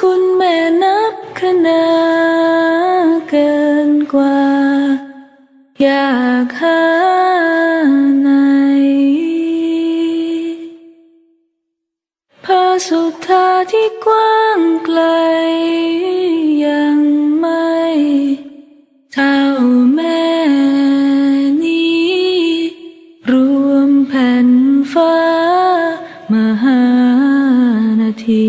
คุณแม่นับขนาเกินกว่า อยากหาไหนพระสุธาที่กว้างไกล ยังไม่เท่าแม่นี้ รวมแผ่นฟ้ามหานาที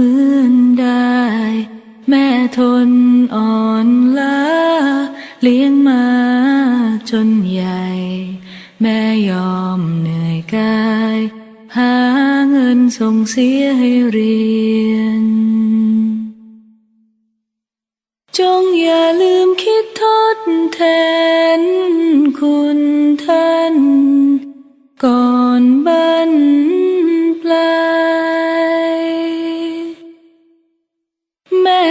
ทนอ่อนล้าเลี้ยงมาจนใหญ่ แม่ยอมเหนื่อยกาย หาเงินส่งเสียให้เรียน จงอย่าลืมคิดทดแทนคุณ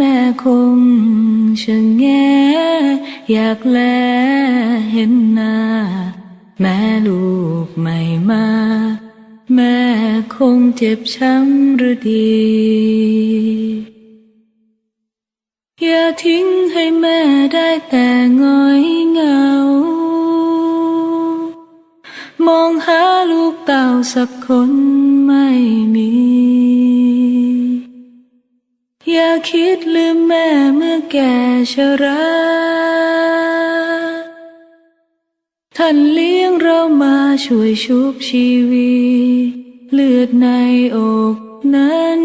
แม่คงชะแงอยากแลเห็นหน้า แม่ลูกไม่มา แม่คงเจ็บช้ำหรือดี อย่าทิ้งให้แม่ได้แต่ง้อยเหงา มองหาลูกเต่าสักคนไม่มี อย่าคิดลืมแม่เมื่อแก่ชราท่านเลี้ยงเรามาช่วยชุบชีวีเลือดในอกนั้น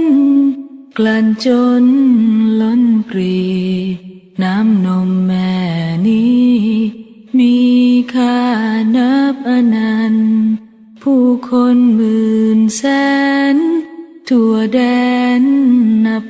กลั่นจนล้นปรี น้ำนมแม่นี้ มีค่านับอนันต์ ผู้คนหมื่นแสน ทั่วแดน